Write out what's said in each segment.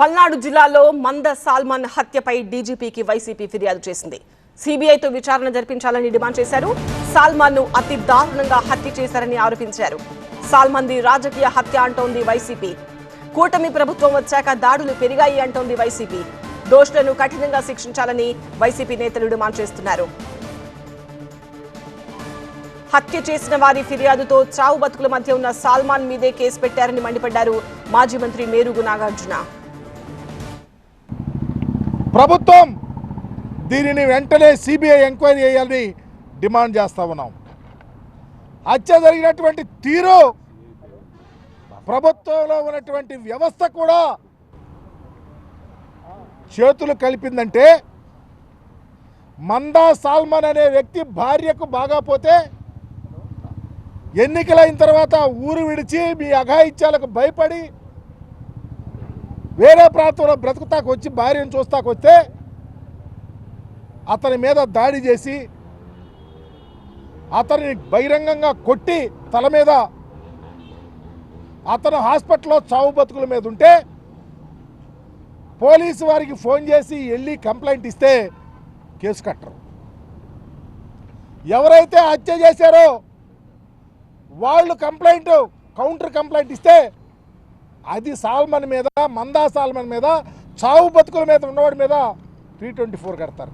పల్నాడు జిల్లాలో మంద salmon హత్యపై డీజీపీకి YCP ఫిర్యాదు చేసింది. సిబిఐతో విచారణ జరిపించాలని డిమాండ్ చేశారు. సాల్మాన్ను అతి దారుణంగా హత్య చేశారని ఆరోపించారు. సాల్మన్ది రాజకీయ హత్య అంటోంది వైసీపీ. కూటమి ప్రభుత్వం వచ్చాక దాడులు పెరిగాయి అంటోంది వైసీపీ. దోషులను కఠినంగా శిక్షించాలని వైసీపీ నేతలు డిమాండ్ చేస్తున్నారు. హత్య చేసిన వారి ఫిర్యాదుతో చావు బతుకుల మధ్య ఉన్న సాల్మాన్ మీదే కేసు పెట్టారని మండిపడ్డారు మాజీ మంత్రి మేరుగు నాగార్జున. ప్రభుత్వం దీనిని వెంటనే సిబిఐ ఎంక్వైరీ చేయాలని డిమాండ్ చేస్తూ ఉన్నాం. హత్య జరిగినటువంటి తీరు ప్రభుత్వంలో ఉన్నటువంటి వ్యవస్థ కూడా చేతులు కలిపిందంటే మందా సాల్మన్ అనే వ్యక్తి భార్యకు బాగా పోతే ఎన్నికలైన తర్వాత ఊరు విడిచి మీ అఘాయిత్యాలకు భయపడి వేరే ప్రాంతంలో బ్రతుకుతాకు వచ్చి భార్యను చూస్తాకు వస్తే అతని మీద దాడి చేసి అతన్ని బహిరంగంగా కొట్టి తల మీద అతను హాస్పిటల్లో చావు బతుకుల మీద ఉంటే పోలీసు వారికి ఫోన్ చేసి వెళ్ళి కంప్లైంట్ ఇస్తే కేసు కట్టరు. ఎవరైతే హత్య చేశారో వాళ్ళు కంప్లైంట్ కౌంటర్ కంప్లైంట్ ఇస్తే అది సాల్మన్ మీద మందా సాల్మన్ మీద చావు బతుకుల మీద ఉన్నవాడి మీద త్రీ ట్వంటీ ఫోర్ కడతారు.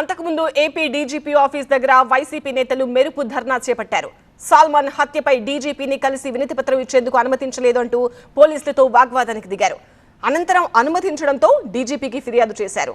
అంతకుముందు ఏపీ డీజీపీ ఆఫీస్ దగ్గర వైసీపీ నేతలు మెరుపు ధర్నా చేపట్టారు. సాల్మాన్ హత్యపై డీజీపీని కలిసి వినతి పత్రం ఇచ్చేందుకు అనుమతించలేదు అంటూ పోలీసులతో వాగ్వాదానికి దిగారు. అనంతరం అనుమతించడంతో డీజీపీకి ఫిర్యాదు చేశారు.